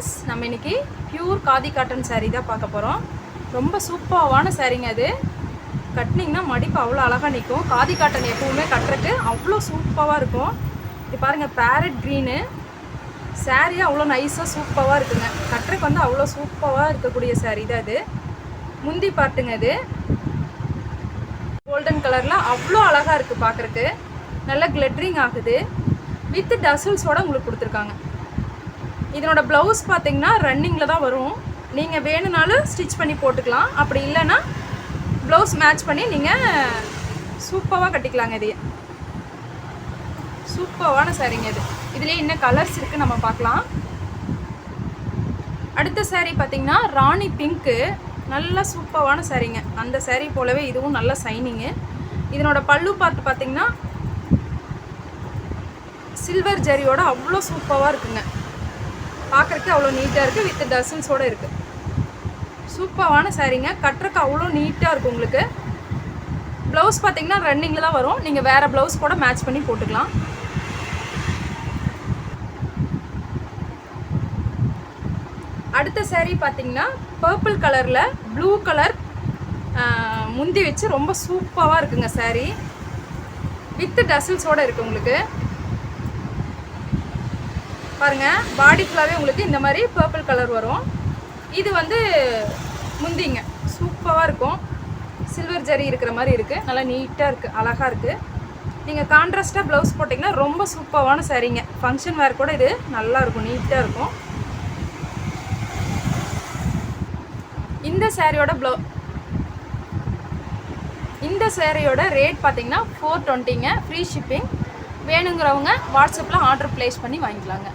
Friends நம்ம இன்னைக்கு pure khadi cotton sari தான் பார்க்க போகிறோம் ரொம்ப சூப்பரான சாரீங்க அது. கட்டினீங்கன்னா மடிப்பு அவ்வளோ அழகாக நிற்கும் காதி காட்டன் எப்பவுமே கட்டுறதுக்கு அவ்வளோ சூப்பராக இருக்கும். இது பாருங்கள் பேரட் க்ரீனு saree அவ்வளோ நைஸாக சூப்பராக இருக்குங்க. கட்டுறதுக்கு வந்து அவ்வளோ சூப்பராக இருக்கக்கூடிய சாரீ தான் இது முந்தி பாட்டுங்க இது கோல்டன் கலரில் அவ்வளோ அழகாக இருக்குது பார்க்குறக்கு நல்லா கிளட்ரிங் ஆகுது. வித் டசல்ஸோடு உங்களுக்கு கொடுத்துருக்காங்க. இதனோட ப்ளவுஸ் பார்த்தீங்கன்னா ரன்னிங்கில் தான் வரும். நீங்கள் வேணும்னாலும் ஸ்டிச் பண்ணி போட்டுக்கலாம். அப்படி இல்லைன்னா ப்ளவுஸ் மேட்ச் பண்ணி நீங்கள் சூப்பராக கட்டிக்கலாங்க இதையே சூப்பரான சாரீங்க இது. இதுலேயே இன்னும் கலர்ஸ் இருக்குது நம்ம பார்க்கலாம். அடுத்த சாரீ பார்த்தீங்கன்னா ராணி பிங்க்கு நல்லா சூப்பரான சாரீங்க அந்த சாரீ போலவே இதுவும் நல்ல சைனிங்கு இதனோட பல்லு பார்த்து பார்த்திங்கன்னா சில்வர் ஜரியோட அவ்வளோ சூப்பராக இருக்குங்க. பார்க்குறக்கு அவ்வளோ நீட்டாக இருக்குது வித் டசன்ஸோடு இருக்குது சூப்பரான சாரீங்க கட்டுறக்கு அவ்வளோ நீட்டாக இருக்கும் உங்களுக்கு. ப்ளவுஸ் பார்த்தீங்கன்னா ரன்னிங்கில் தான் வரும். நீங்கள் வேறு ப்ளவுஸ் கூட மேட்ச் பண்ணி போட்டுக்கலாம். அடுத்த சேரீ பார்த்தீங்கன்னா பர்பிள் கலரில் ப்ளூ கலர் முந்தி வச்சு ரொம்ப சூப்பராக இருக்குங்க சாரீ வித் டசல்ஸோடு இருக்குது உங்களுக்கு. பாருங்கள் பாடி ஃபுல்லாகவே உங்களுக்கு இந்த மாதிரி பர்பிள் கலர் வரும். இது வந்து முந்திங்க. சூப்பராக இருக்கும். சில்வர் ஜரி இருக்கிற மாதிரி இருக்குது நல்லா நீட்டாக இருக்குது அழகாக இருக்குது நீங்கள் கான்ட்ராஸ்ட்டாக ப்ளவுஸ் போட்டிங்கன்னா ரொம்ப சூப்பரான சரிங்க ஃபங்க்ஷன் வேர் கூட இது நல்லா இருக்கும் நீட்டாக இருக்கும். இந்த சேரீயோட ப்ளவு இந்த சேரீயோட ரேட் பார்த்தீங்கன்னா ஃபோர் டுவெண்ட்டிங்க ஃப்ரீ ஷிப்பிங் வேணுங்கிறவங்க வாட்ஸ்அப்பில் ஆர்டர் ப்ளேஸ் பண்ணி வாங்கிக்கலாங்க.